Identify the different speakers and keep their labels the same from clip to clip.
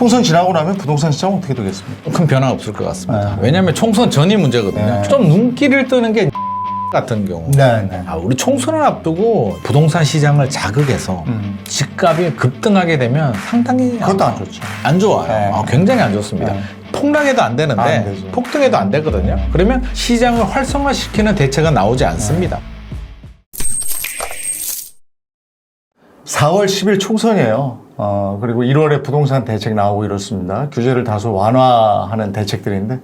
Speaker 1: 총선 지나고 나면 부동산 시장 어떻게 되겠습니까?
Speaker 2: 큰 변화 없을 것 같습니다.
Speaker 1: 네.
Speaker 2: 왜냐하면 총선 전이 문제거든요.
Speaker 1: 네.
Speaker 2: 좀 눈길을 뜨는 게 같은 경우.
Speaker 1: 네, 네.
Speaker 2: 아, 우리 총선을 앞두고 부동산 시장을 자극해서
Speaker 1: 음.
Speaker 2: 집값이 급등하게 되면 상당히
Speaker 1: 그것도 안 좋죠.
Speaker 2: 안 좋아요.
Speaker 1: 네.
Speaker 2: 아, 굉장히 안 좋습니다.
Speaker 1: 네.
Speaker 2: 폭락해도 안 되는데
Speaker 1: 안.
Speaker 2: 폭등해도 안 되거든요. 그러면 시장을 활성화시키는 대책은 나오지 않습니다.
Speaker 1: 4월 10일 총선이에요. 어, 그리고 1월에 부동산 대책 나오고 이렇습니다. 규제를 다소 완화하는 대책들인데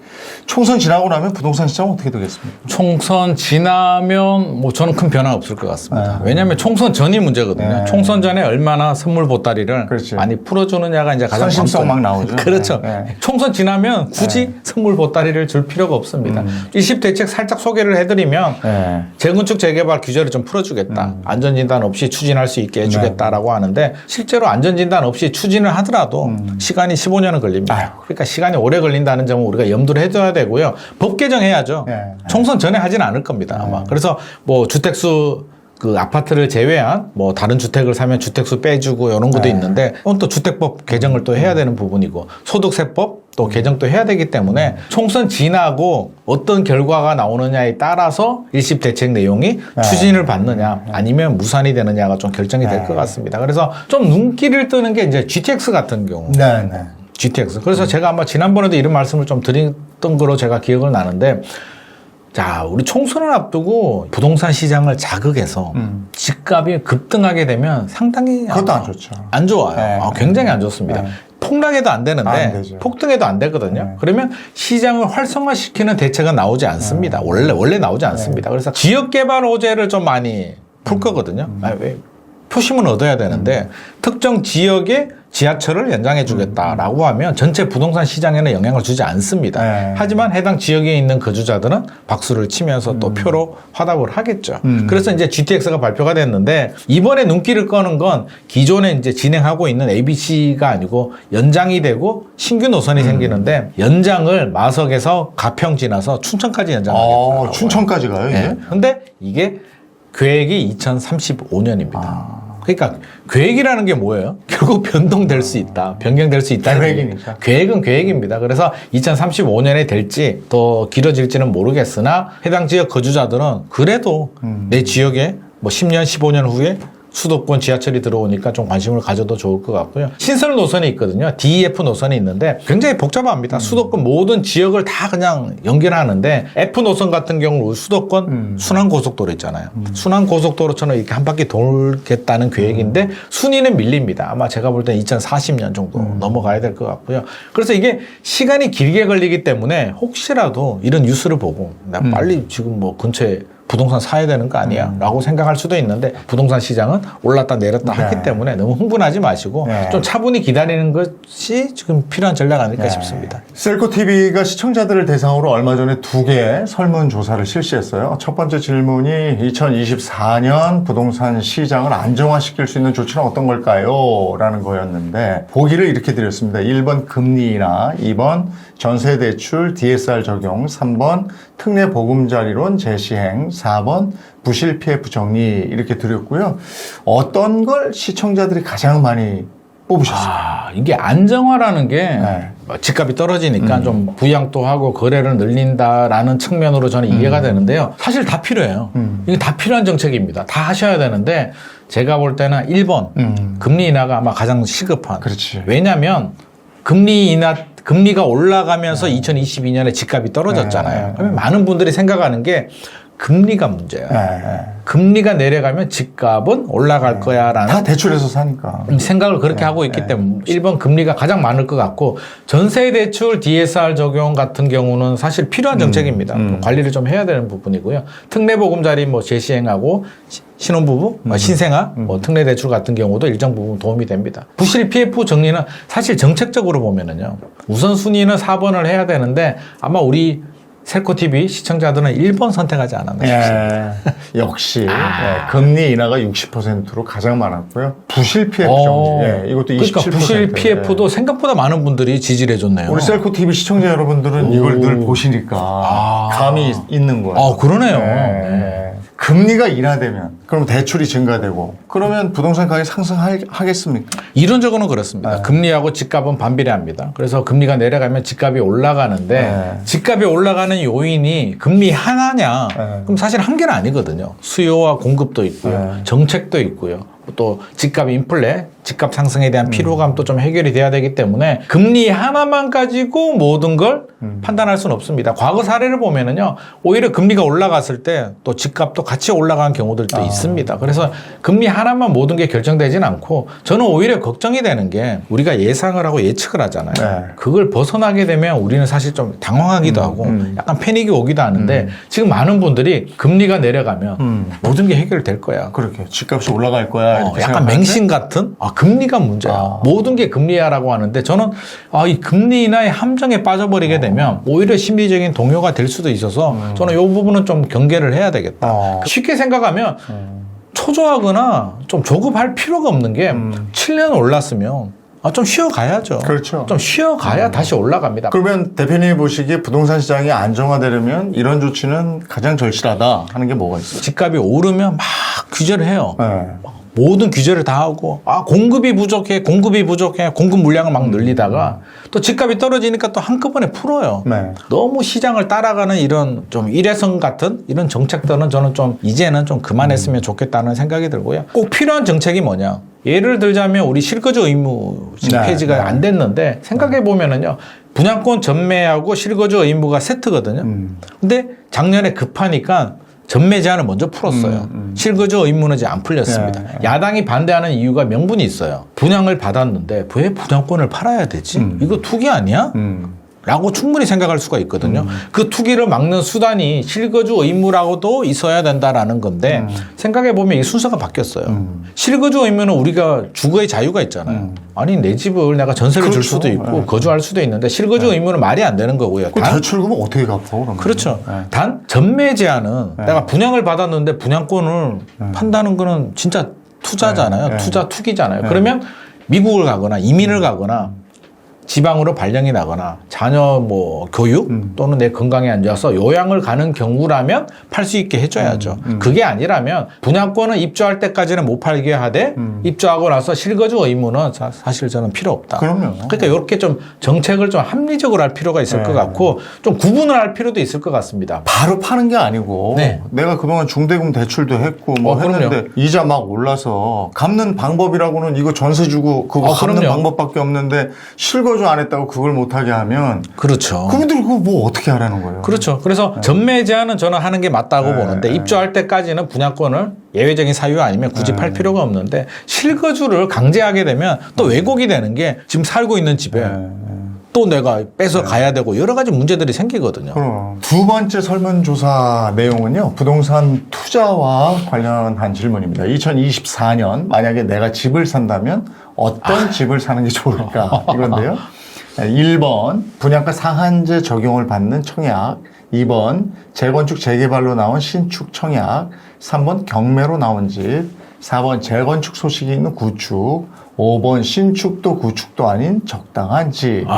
Speaker 1: 총선 지나고 나면 부동산 시장 어떻게 되겠습니까?
Speaker 2: 총선 지나면 뭐 저는 큰 변화 없을 것 같습니다.
Speaker 1: 네.
Speaker 2: 왜냐하면 총선 전이 문제거든요.
Speaker 1: 네.
Speaker 2: 총선 전에 얼마나 선물 보따리를
Speaker 1: 그렇지.
Speaker 2: 많이 풀어주느냐가 이제 가장
Speaker 1: 선심성. 막 나오죠.
Speaker 2: 그렇죠.
Speaker 1: 네. 네.
Speaker 2: 총선 지나면 굳이 선물 보따리를 줄 필요가 없습니다.
Speaker 1: 음.
Speaker 2: 일십 대책 살짝 소개를 해드리면
Speaker 1: 네.
Speaker 2: 재건축 재개발 규제를 좀 풀어주겠다.
Speaker 1: 음.
Speaker 2: 안전진단 없이 추진할 수 있게
Speaker 1: 네.
Speaker 2: 해주겠다라고 하는데 실제로 안전진 단 없이 추진을 하더라도 시간이 15년은 걸립니다.
Speaker 1: 음. 아유.
Speaker 2: 그러니까 시간이 오래 걸린다는 점은 우리가 염두를 해둬야 되고요. 법 개정해야죠.
Speaker 1: 네.
Speaker 2: 총선 전에 하지는 않을 겁니다. 아마. 그래서 뭐 주택수 그 아파트를 제외한 뭐 다른 주택을 사면 주택수 빼주고 이런 것도
Speaker 1: 네.
Speaker 2: 있는데 그건 또 주택법 개정을 또 해야 되는 부분이고 소득세법 또 개정 또 해야 되기 때문에 총선 지나고 어떤 결과가 나오느냐에 따라서 일십 대책 내용이
Speaker 1: 네.
Speaker 2: 추진을 받느냐 아니면 무산이 되느냐가 좀 결정이 될
Speaker 1: 네.
Speaker 2: 것 같습니다. 그래서 좀 눈길을 뜨는 게 이제 GTX 같은 경우
Speaker 1: 네, 네.
Speaker 2: GTX. 그래서 제가 아마 지난번에도 이런 말씀을 좀 드렸던 거로 제가 기억을 나는데 자, 우리 총선을 앞두고 부동산 시장을 자극해서
Speaker 1: 음.
Speaker 2: 집값이 급등하게 되면 상당히
Speaker 1: 그것도 안 좋죠.
Speaker 2: 안 좋아요.
Speaker 1: 네.
Speaker 2: 아, 굉장히 안 좋습니다.
Speaker 1: 네.
Speaker 2: 폭락해도 안 되는데
Speaker 1: 안.
Speaker 2: 폭등해도 안 되거든요.
Speaker 1: 네.
Speaker 2: 그러면 시장을 활성화시키는 대책은 나오지 않습니다.
Speaker 1: 네.
Speaker 2: 원래 원래 나오지 않습니다. 그래서 지역 개발 호재를 좀 많이 풀 거거든요.
Speaker 1: 음.
Speaker 2: 아, 왜? 표심은 얻어야 되는데 특정 지역에 지하철을 연장해 주겠다라고 하면 전체 부동산 시장에는 영향을 주지 않습니다.
Speaker 1: 네.
Speaker 2: 하지만 해당 지역에 있는 거주자들은 박수를 치면서 또 표로 화답을 하겠죠.
Speaker 1: 음.
Speaker 2: 그래서 이제 GTX가 발표가 됐는데 이번에 눈길을 끄는 건 기존에 이제 진행하고 있는 ABC가 아니고 연장이 되고 신규 노선이
Speaker 1: 음.
Speaker 2: 생기는데 연장을 마석에서 가평 지나서 춘천까지 연장하겠다.
Speaker 1: 어, 춘천까지 가요, 이게?
Speaker 2: 네. 근데 이게 계획이 2035년입니다.
Speaker 1: 아.
Speaker 2: 그러니까 계획이라는 게 뭐예요? 결국 변동될 수 있다, 변경될 수 있다.
Speaker 1: 계획이니까.
Speaker 2: 계획은 계획입니다. 그래서 2035년에 될지 더 길어질지는 모르겠으나 해당 지역 거주자들은 그래도
Speaker 1: 음.
Speaker 2: 내 지역에 뭐 10년, 15년 후에 수도권 지하철이 들어오니까 좀 관심을 가져도 좋을 것 같고요. 신설 노선이 있거든요. DEF 노선이 있는데 굉장히 복잡합니다. 수도권 모든 지역을 다 그냥 연결하는데 F 노선 같은 경우 수도권
Speaker 1: 음.
Speaker 2: 순환 고속도로 있잖아요. 순환 고속도로처럼 이렇게 한 바퀴 돌겠다는 계획인데 순위는 밀립니다. 아마 제가 볼 때 2040년 정도 넘어가야 될 것 같고요. 그래서 이게 시간이 길게 걸리기 때문에 혹시라도 이런 뉴스를 보고 나 빨리 지금 뭐 근처에 부동산 사야 되는 거 아니야? 라고 생각할 수도 있는데 부동산 시장은 올랐다 내렸다
Speaker 1: 네.
Speaker 2: 하기 때문에 너무 흥분하지 마시고
Speaker 1: 네.
Speaker 2: 좀 차분히 기다리는 것이 지금 필요한 전략 아닐까
Speaker 1: 네.
Speaker 2: 싶습니다.
Speaker 1: 셀코 TV가 시청자들을 대상으로 얼마 전에 두 개의 설문 조사를 실시했어요. 첫 번째 질문이 2024년 부동산 시장을 안정화시킬 수 있는 조치는 어떤 걸까요? 라는 거였는데 보기를 이렇게 드렸습니다. 1번 금리 인하, 2번 전세 대출 DSR 적용, 3번 특례 보금자리론 재시행, 4번 부실 PF 정리 이렇게 드렸고요. 어떤 걸 시청자들이 가장 많이 뽑으셨어요?
Speaker 2: 아, 이게 안정화라는 게
Speaker 1: 네.
Speaker 2: 뭐 집값이 떨어지니까 좀 부양도 하고 거래를 늘린다라는 측면으로 저는 이해가 되는데요. 사실 다 필요해요.
Speaker 1: 음.
Speaker 2: 이게 다 필요한 정책입니다. 다 하셔야 되는데 제가 볼 때는 1번
Speaker 1: 음.
Speaker 2: 금리 인하가 아마 가장 시급한.
Speaker 1: 그렇지.
Speaker 2: 왜냐하면 금리 인하 금리가 올라가면서 2022년에 집값이 떨어졌잖아요.
Speaker 1: 네, 네,
Speaker 2: 그러면 많은 분들이 생각하는 게 금리가 문제야.
Speaker 1: 네.
Speaker 2: 금리가 내려가면 집값은 올라갈 거야라는
Speaker 1: 다 대출해서 사니까.
Speaker 2: 생각을 그렇게 하고 있기 때문에 1번 금리가 가장 많을 것 같고 전세 대출 DSR 적용 같은 경우는 사실 필요한 정책입니다.
Speaker 1: 음.
Speaker 2: 관리를 좀 해야 되는 부분이고요. 특례 보금자리 뭐 재시행하고 시- 신혼부부,
Speaker 1: 음.
Speaker 2: 뭐 신생아, 뭐 특례 대출 같은 경우도 일정 부분 도움이 됩니다. 부실 PF 정리는 사실 정책적으로 보면은요. 우선 순위는 4번을 해야 되는데 아마 우리 셀코 TV 시청자들은 1번 선택하지 않았나 싶습니다.
Speaker 1: 예, 역시
Speaker 2: 아.
Speaker 1: 예, 금리 인하가 60%로 가장 많았고요. 부실 PF 정리,
Speaker 2: 어.
Speaker 1: 예, 이것도 27%.
Speaker 2: 그러니까 부실 PF도 생각보다 많은 분들이 지지를 해줬네요.
Speaker 1: 우리 셀코 TV 시청자 여러분들은 이걸 늘 보시니까 감이 있는 거예요.
Speaker 2: 아, 그러네요.
Speaker 1: 예.
Speaker 2: 네.
Speaker 1: 금리가 인하되면 그럼 대출이 증가되고 그러면 부동산 가격이 상승하겠습니까?
Speaker 2: 이론적으로는 그렇습니다. 금리하고 집값은 반비례합니다. 그래서 금리가 내려가면 집값이 올라가는데
Speaker 1: 네.
Speaker 2: 집값이 올라가는 요인이 금리 하나냐?
Speaker 1: 네.
Speaker 2: 그럼 사실 한 개는 아니거든요. 수요와 공급도 있고요.
Speaker 1: 네.
Speaker 2: 정책도 있고요. 또 집값 인플레, 집값 상승에
Speaker 1: 음.
Speaker 2: 대한 피로감도 좀 해결이 돼야 되기 때문에 금리 하나만 가지고 모든 걸
Speaker 1: 음.
Speaker 2: 판단할 수는 없습니다. 과거 사례를 보면은요, 오히려 금리가 올라갔을 때 또 집값도 같이 올라간 경우들도
Speaker 1: 아.
Speaker 2: 있습니다. 그래서 금리 하나만 모든 게 결정되진 않고 저는 오히려 걱정이 되는 게 우리가 예상을 하고 예측을 하잖아요.
Speaker 1: 네.
Speaker 2: 그걸 벗어나게 되면 우리는 사실 좀 당황하기도 하고
Speaker 1: 음.
Speaker 2: 약간 패닉이 오기도 하는데 지금 많은 분들이 금리가 내려가면
Speaker 1: 음.
Speaker 2: 모든 게 해결될 거야.
Speaker 1: 그렇게 집값이 올라갈 거야.
Speaker 2: 어, 약간 맹신 같은 아 금리가 문제야
Speaker 1: 아.
Speaker 2: 모든 게 금리야라고 하는데 저는 아 이 금리 인하의 함정에 빠져버리게 되면 오히려 심리적인 동요가 될 수도 있어서 저는 이 부분은 좀 경계를 해야 되겠다
Speaker 1: 어.
Speaker 2: 쉽게 생각하면 초조하거나 좀 조급할 필요가 없는 게
Speaker 1: 음.
Speaker 2: 7년 올랐으면 아, 좀 쉬어가야죠
Speaker 1: 그렇죠.
Speaker 2: 좀 쉬어가야 다시 올라갑니다
Speaker 1: 그러면 대표님이 보시기에 부동산 시장이 안정화되려면 이런 조치는 가장 절실하다 하는 게 뭐가 있어요?
Speaker 2: 집값이 오르면 막 규제를 해요
Speaker 1: 네.
Speaker 2: 모든 규제를 다 하고 아 공급이 부족해 공급이 부족해 공급 물량을 막 늘리다가 또 집값이 떨어지니까 또 한꺼번에 풀어요.
Speaker 1: 네.
Speaker 2: 너무 시장을 따라가는 이런 좀 일회성 같은 이런 정책들은 저는 좀 이제는 좀 그만했으면 좋겠다는 생각이 들고요. 꼭 필요한 정책이 뭐냐? 예를 들자면 우리 실거주 의무 지금
Speaker 1: 네,
Speaker 2: 폐지가
Speaker 1: 네.
Speaker 2: 안 됐는데 생각해 보면은요. 분양권 전매하고 실거주 의무가 세트거든요.
Speaker 1: 음.
Speaker 2: 근데 작년에 급하니까 전매 제한을 먼저 풀었어요. 실거주 의무는 이제 안 풀렸습니다.
Speaker 1: 네.
Speaker 2: 야당이 반대하는 이유가 명분이 있어요. 분양을 받았는데 왜 분양권을 팔아야 되지? 이거 투기 아니야?
Speaker 1: 음.
Speaker 2: 라고 충분히 생각할 수가 있거든요. 그 투기를 막는 수단이 실거주 의무라고도 있어야 된다라는 건데 생각해 보면 이 순서가 바뀌었어요.
Speaker 1: 음.
Speaker 2: 실거주 의무는 우리가 주거의 자유가 있잖아요. 아니 내 집을 내가 전세를 줄
Speaker 1: 그렇죠.
Speaker 2: 수도 있고
Speaker 1: 네.
Speaker 2: 거주할 수도 있는데 실거주 의무는 말이 안 되는 거고요.
Speaker 1: 그
Speaker 2: 단-
Speaker 1: 대출금은 어떻게 갚아 그러면?
Speaker 2: 그렇죠.
Speaker 1: 네.
Speaker 2: 단 전매 제한은 내가 분양을 받았는데 분양권을 판다는 거는 진짜 투자잖아요.
Speaker 1: 네, 네.
Speaker 2: 투자 투기잖아요. 그러면 미국을 가거나 이민을 가거나 지방으로 발령이 나거나 자녀 뭐 교육
Speaker 1: 음.
Speaker 2: 또는 내 건강에 안 좋아서 요양을 가는 경우라면 팔 수 있게 해줘야죠.
Speaker 1: 음,
Speaker 2: 그게 아니라면 분양권은 입주할 때까지는 못 팔게 하되
Speaker 1: 음.
Speaker 2: 입주하고 나서 실거주 의무는 사, 실 저는 필요 없다.
Speaker 1: 그럼요.
Speaker 2: 그러니까 이렇게 좀 정책을 좀 합리적으로 할 필요가 있을 것
Speaker 1: 네.
Speaker 2: 같고 좀 구분을 할 필요도 있을 것 같습니다.
Speaker 1: 바로 파는 게 아니고
Speaker 2: 네.
Speaker 1: 내가 그동안 중대금 대출도 했고 뭐
Speaker 2: 어, 그럼요.
Speaker 1: 했는데 이자 막 올라서 갚는 방법이라고는 이거 전세 주고 그거
Speaker 2: 어,
Speaker 1: 갚는
Speaker 2: 그럼요.
Speaker 1: 방법밖에 없는데 실거 주 안 했다고 그걸 못하게 하면
Speaker 2: 그렇죠.
Speaker 1: 그분들 그거 뭐 어떻게 하라는 거예요?
Speaker 2: 그렇죠. 그래서 전매 제한은 저는 하는 게 맞다고
Speaker 1: 네,
Speaker 2: 보는데
Speaker 1: 네.
Speaker 2: 입주할 때까지는 분양권을 예외적인 사유 아니면 굳이
Speaker 1: 네.
Speaker 2: 팔 필요가 없는데 실거주를 강제하게 되면 또 왜곡이 되는 게 지금 살고 있는 집에
Speaker 1: 네.
Speaker 2: 또 내가 뺏어 가야 되고 여러 가지 문제들이 생기거든요.
Speaker 1: 그럼 두 번째 설문조사 내용은요 부동산 투자와 관련한 질문입니다. 2024년 만약에 내가 집을 산다면 어떤 집을 사는 게 좋을까? 이건데요. 1번 분양가 상한제 적용을 받는 청약, 2번 재건축 재개발로 나온 신축 청약, 3번 경매로 나온 집, 4번 재건축 소식이 있는 구축, 5번 신축도 구축도 아닌 적당한 집. 이렇게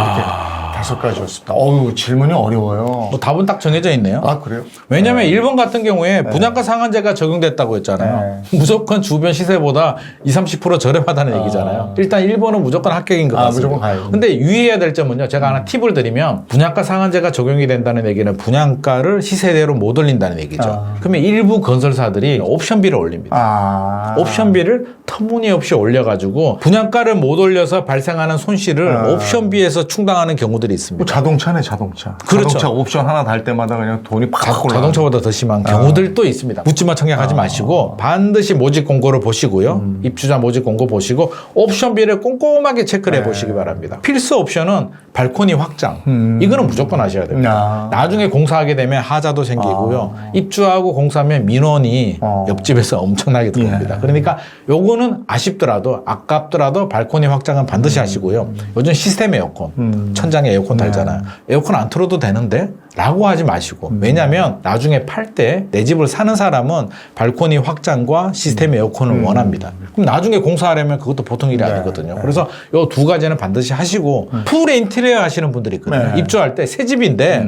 Speaker 1: 다섯 가지였습니다. 어우 질문이 어려워요.
Speaker 2: 뭐 답은 딱 정해져 있네요.
Speaker 1: 아 그래요?
Speaker 2: 왜냐하면 일본 같은 경우에 분양가 상한제가 적용됐다고 했잖아요. 무조건 주변 시세보다 20, 30% 저렴하다는 얘기잖아요. 일단 일본은 무조건 합격인 것
Speaker 1: 아,
Speaker 2: 같습니다.
Speaker 1: 무조건 가요.
Speaker 2: 근데 유의해야 될 점은요. 제가 하나 팁을 드리면 분양가 상한제가 적용이 된다는 얘기는 분양가를 시세대로 못 올린다는 얘기죠.
Speaker 1: 아.
Speaker 2: 그러면 일부 건설사들이 옵션비를 올립니다.
Speaker 1: 아
Speaker 2: 옵션비를 터무니없이 올려가지고 분양가를 못 올려서 발생하는 손실을
Speaker 1: 아.
Speaker 2: 옵션비에서 충당하는 경우들이 있습니다.
Speaker 1: 뭐 자동차네 자동차.
Speaker 2: 그렇죠.
Speaker 1: 자동차 옵션 하나 달 때마다 그냥 돈이 팍
Speaker 2: 자,
Speaker 1: 올라.
Speaker 2: 자동차보다 더 심한 경우들도 있습니다. 묻지마 청약하지 마시고 반드시 모집 공고를 보시고요. 입주자 모집 공고 보시고 옵션비를 꼼꼼하게 체크를 해보시기 바랍니다. 필수 옵션은 발코니 확장.
Speaker 1: 음.
Speaker 2: 이거는 무조건 하셔야 됩니다.
Speaker 1: 아.
Speaker 2: 나중에 공사하게 되면 하자도 생기고요. 입주하고 공사하면 민원이
Speaker 1: 어.
Speaker 2: 옆집에서 엄청나게 들어옵니다.
Speaker 1: 예.
Speaker 2: 그러니까 요거는 아쉽더라도 아깝더라도 발코니 확장은 반드시 하시고요. 요즘 시스템 에어컨,
Speaker 1: 음.
Speaker 2: 천장에 에어컨 달잖아요. 에어컨 안 틀어도 되는데? 라고 하지 마시고. 왜냐면 나중에 팔 때 내 집을 사는 사람은 발코니 확장과 시스템 에어컨을 원합니다. 그럼 나중에 공사하려면 그것도 보통 일이
Speaker 1: 네.
Speaker 2: 아니거든요. 그래서 요 두 가지는 반드시 하시고 풀 인테리어 하시는 분들이 있거든요.
Speaker 1: 네.
Speaker 2: 입주할 때 새 집인데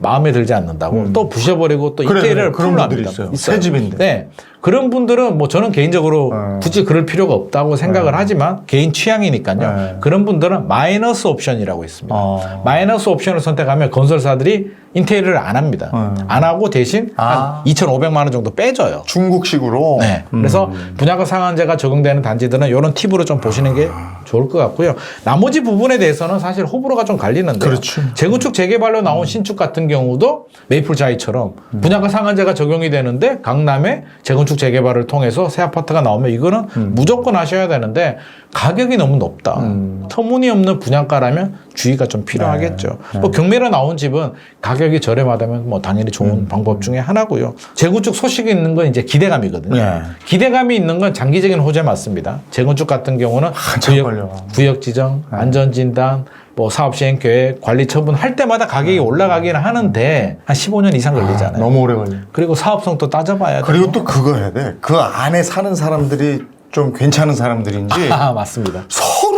Speaker 2: 마음에 들지 않는다고 또 부셔버리고 또
Speaker 1: 음. 그래, 그래. 그런 분들이
Speaker 2: 합니다.
Speaker 1: 있어요. 새 집인데.
Speaker 2: 네. 그런 분들은 뭐 저는 개인적으로
Speaker 1: 어.
Speaker 2: 굳이 그럴 필요가 없다고 생각을 하지만 개인 취향이니까요.
Speaker 1: 네.
Speaker 2: 그런 분들은 마이너스 옵션이라고 있습니다.
Speaker 1: 어.
Speaker 2: 마이너스 옵션을 선택하면 건설사들이 인테리어를 안 합니다.
Speaker 1: 어.
Speaker 2: 안 하고 대신
Speaker 1: 아.
Speaker 2: 한 2,500만 원 정도 빼줘요.
Speaker 1: 중국식으로.
Speaker 2: 네.
Speaker 1: 음.
Speaker 2: 그래서 분양가 상한제가 적용되는 단지들은 이런 팁으로 좀 보시는 게 좋을 것 같고요. 나머지 부분에 대해서는 사실 호불호가 좀 갈리는데
Speaker 1: 그렇죠.
Speaker 2: 재건축 재개발로 나온 신축 같은 경우도 메이플 자이처럼
Speaker 1: 음.
Speaker 2: 분양가 상한제가 적용이 되는데 강남에 재건축 재개발을 통해서 새 아파트가 나오면 이거는
Speaker 1: 음.
Speaker 2: 무조건 하셔야 되는데 가격이 너무 높다. 터무니없는 분양가라면 주의가 좀 필요하겠죠.
Speaker 1: 네.
Speaker 2: 뭐 경매로 나온 집은 가격이 저렴하다면 뭐 당연히 좋은
Speaker 1: 음.
Speaker 2: 방법 중에 하나고요. 재건축 소식이 있는 건 이제 기대감이거든요.
Speaker 1: 네.
Speaker 2: 기대감이 있는 건 장기적인 호재 맞습니다. 재건축 같은 경우는
Speaker 1: 한참
Speaker 2: 구역,
Speaker 1: 걸려.
Speaker 2: 구역 지정, 안전 진단, 뭐 사업 시행 계획, 관리 처분 할 때마다 가격이 올라가기는 하는데 한 15년 이상 걸리잖아요.
Speaker 1: 음. 너무 오래 걸려.
Speaker 2: 그리고 사업성 또 따져봐야 돼요.
Speaker 1: 그리고 또 그거 해야 돼. 그 안에 사는 사람들이 좀 괜찮은 사람들인지
Speaker 2: 아 맞습니다.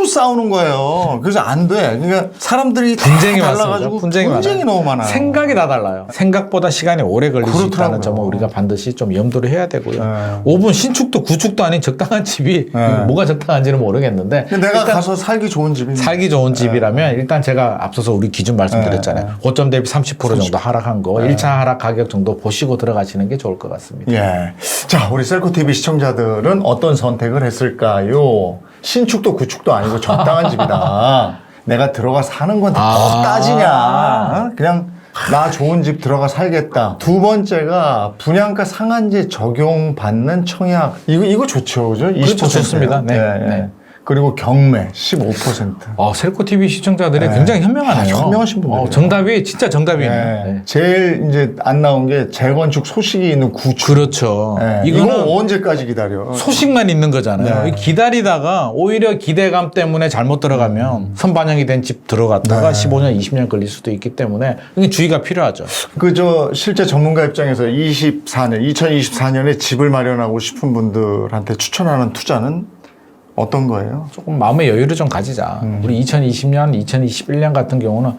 Speaker 1: 싸우는 거예요. 그래서 안 돼. 그러니까 사람들이 다
Speaker 2: 분쟁이
Speaker 1: 달라가지고
Speaker 2: 많습니다. 분쟁이,
Speaker 1: 분쟁이. 너무 많아요.
Speaker 2: 생각이 다 달라요. 생각보다 시간이 오래 걸릴 수
Speaker 1: 그렇더라고요.
Speaker 2: 있다는 점을 우리가 반드시 좀 염두를 해야 되고요.
Speaker 1: 네.
Speaker 2: 5분 신축도 구축도 아닌 적당한 집이
Speaker 1: 네.
Speaker 2: 뭐가 적당한지는 모르겠는데
Speaker 1: 내가 가서 살기 좋은 집이
Speaker 2: 살기 좋은 집이라면 일단 제가 앞서서 우리 기준 말씀드렸잖아요.
Speaker 1: 네.
Speaker 2: 고점 대비 30% 정도 하락한 거, 일 1차 하락 가격 정도 보시고 들어가시는 게 좋을 것 같습니다.
Speaker 1: 예. 자, 우리 셀코TV 시청자들은 어떤 선택을 했을까요? 신축도 구축도 아니고 적당한 집이다. 내가 들어가 사는 건더
Speaker 2: 아.
Speaker 1: 따지냐. 어? 그냥 나 좋은 집 들어가 살겠다. 두 번째가 분양가 상한제 적용받는 청약. 이거, 이거 좋죠. 그죠? 20%
Speaker 2: 그렇죠. 좋습니다. 네.
Speaker 1: 예, 예.
Speaker 2: 네.
Speaker 1: 그리고 경매 15%.
Speaker 2: 어, 셀코 TV 시청자들이 굉장히 현명하네요.
Speaker 1: 아, 현명하신 분들이에요.
Speaker 2: 어, 정답이 진짜 정답이네요.
Speaker 1: 예.
Speaker 2: 네.
Speaker 1: 제일 이제 안 나온 게 재건축 소식이 있는 구축.
Speaker 2: 그렇죠.
Speaker 1: 예.
Speaker 2: 이거는
Speaker 1: 이거 언제까지 기다려?
Speaker 2: 소식만 있는 거잖아요.
Speaker 1: 네.
Speaker 2: 기다리다가 오히려 기대감 때문에 잘못 들어가면 선반영이 된 집 들어갔다가
Speaker 1: 음. 네.
Speaker 2: 15년, 20년 걸릴 수도 있기 때문에 주의가 필요하죠.
Speaker 1: 그 저 실제 전문가 입장에서 24년, 2024년에 집을 마련하고 싶은 분들한테 추천하는 투자는 어떤 거예요?
Speaker 2: 조금 마음의 여유를 좀 가지자.
Speaker 1: 음.
Speaker 2: 우리 2020년, 2021년 같은 경우는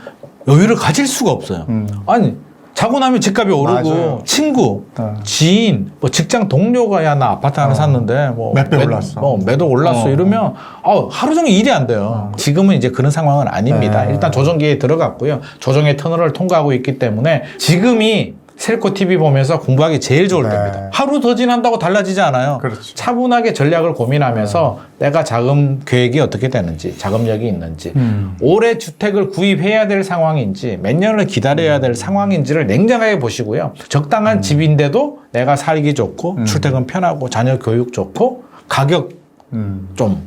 Speaker 2: 여유를 가질 수가 없어요. 아니 자고 나면 집값이 오르고
Speaker 1: 음. 맞아요.
Speaker 2: 친구,
Speaker 1: 어.
Speaker 2: 지인, 뭐 직장 동료가 야 나 아파트 하나 샀는데 뭐
Speaker 1: 몇배
Speaker 2: 매-
Speaker 1: 올랐어.
Speaker 2: 뭐 매도 올랐어
Speaker 1: 어.
Speaker 2: 이러면 아, 하루 종일 일이 안 돼요. 지금은 이제 그런 상황은 아닙니다.
Speaker 1: 네.
Speaker 2: 일단 조정기에 들어갔고요. 조정의 터널을 통과하고 있기 때문에 지금이 셀코 TV 보면서 공부하기 제일 좋을
Speaker 1: 네.
Speaker 2: 때입니다. 하루 더 지난다고 달라지지 않아요.
Speaker 1: 그렇죠.
Speaker 2: 차분하게 전략을 고민하면서 내가 자금 계획이 어떻게 되는지, 자금력이 있는지,
Speaker 1: 음.
Speaker 2: 올해 주택을 구입해야 될 상황인지, 몇 년을 기다려야 될 상황인지를 냉정하게 보시고요. 적당한 집인데도 내가 살기 좋고, 출퇴근 편하고, 자녀 교육 좋고, 가격
Speaker 1: 음.
Speaker 2: 좀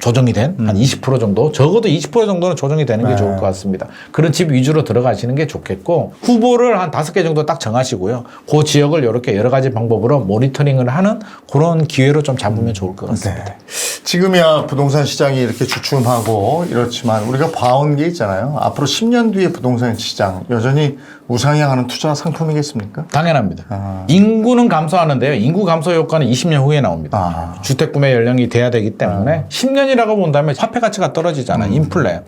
Speaker 2: 조정이 된 한 20% 정도 적어도 20% 정도는 조정이 되는 게
Speaker 1: 네.
Speaker 2: 좋을 것 같습니다. 그런 집 위주로 들어가시는 게 좋겠고 후보를 한 다섯 개 정도 딱 정하시고요. 그 지역을 이렇게 여러 가지 방법으로 모니터링을 하는 그런 기회로 좀 잡으면 좋을 것 같습니다.
Speaker 1: 네. 지금이야 부동산 시장이 이렇게 주춤하고 이렇지만 우리가 봐온 게 있잖아요. 앞으로 10년 뒤에 부동산 시장 여전히 우상향하는 투자 상품이겠습니까?
Speaker 2: 당연합니다.
Speaker 1: 아.
Speaker 2: 인구는 감소하는데요. 인구 감소 효과는 20년 후에 나옵니다.
Speaker 1: 아.
Speaker 2: 주택 구매 연령이 돼야 되기 때문에 10년이라고 본다면 화폐 가치가 떨어지잖아요.
Speaker 1: 음.
Speaker 2: 인플레.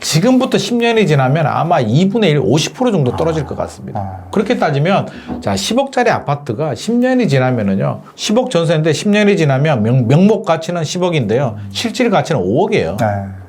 Speaker 2: 지금부터 10년이 지나면 아마 2분의 1, 50% 정도 떨어질 것 같습니다.
Speaker 1: 아.
Speaker 2: 그렇게 따지면 자 10억짜리 아파트가 10년이 지나면은요. 10억 전세인데 10년이 지나면 명, 명목 가치는 10억인데요. 실질 가치는 5억이에요.
Speaker 1: 네.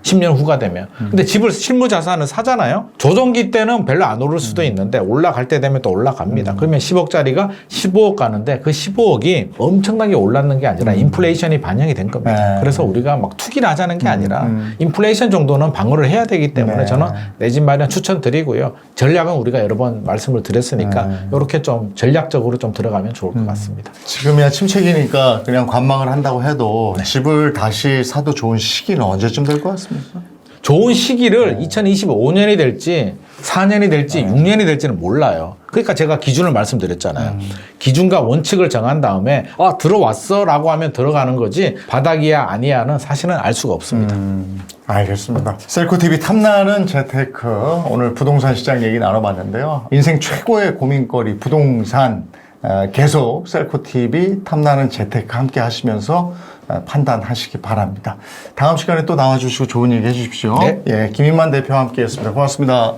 Speaker 2: 10년 후가 되면. 근데 집을 실무 자산을 사잖아요. 조정기 때는 별로 안 오를 수도 있는데 올라갈 때 되면 또 올라갑니다. 그러면 10억짜리가 15억 가는데 그 15억이 엄청나게 올랐는 게 아니라 인플레이션이 반영이 된 겁니다.
Speaker 1: 네.
Speaker 2: 그래서 우리가 막 투기를 하자는 게 아니라 인플레이션 정도는 방어를 해야 되기 때문에
Speaker 1: 네.
Speaker 2: 저는 내 집 마련 추천드리고요. 전략은 우리가 여러 번 말씀을 드렸으니까 이렇게 좀 전략적으로 좀 들어가면 좋을 것 같습니다.
Speaker 1: 지금이야 침체기니까 그냥 관망을 한다고 해도
Speaker 2: 네.
Speaker 1: 집을 다시 사도 좋은 시기는 언제쯤 될 것 같습니까?
Speaker 2: 좋은 시기를 2025년이 될지 4년이 될지 6년이 될지는 몰라요. 그러니까 제가 기준을 말씀드렸잖아요. 기준과 원칙을 정한 다음에 아 들어왔어라고 하면 들어가는 거지 바닥이야 아니야는 사실은 알 수가 없습니다.
Speaker 1: 음, 알겠습니다. 셀코TV 탐나는 재테크 오늘 부동산 시장 얘기 나눠봤는데요. 인생 최고의 고민거리 부동산 어, 계속 셀코TV 탐나는 재테크 함께 하시면서 어, 판단하시기 바랍니다. 다음 시간에 또 나와주시고 좋은 얘기 해주십시오.
Speaker 2: 네.
Speaker 1: 예, 김인만 대표와 함께했습니다. 고맙습니다.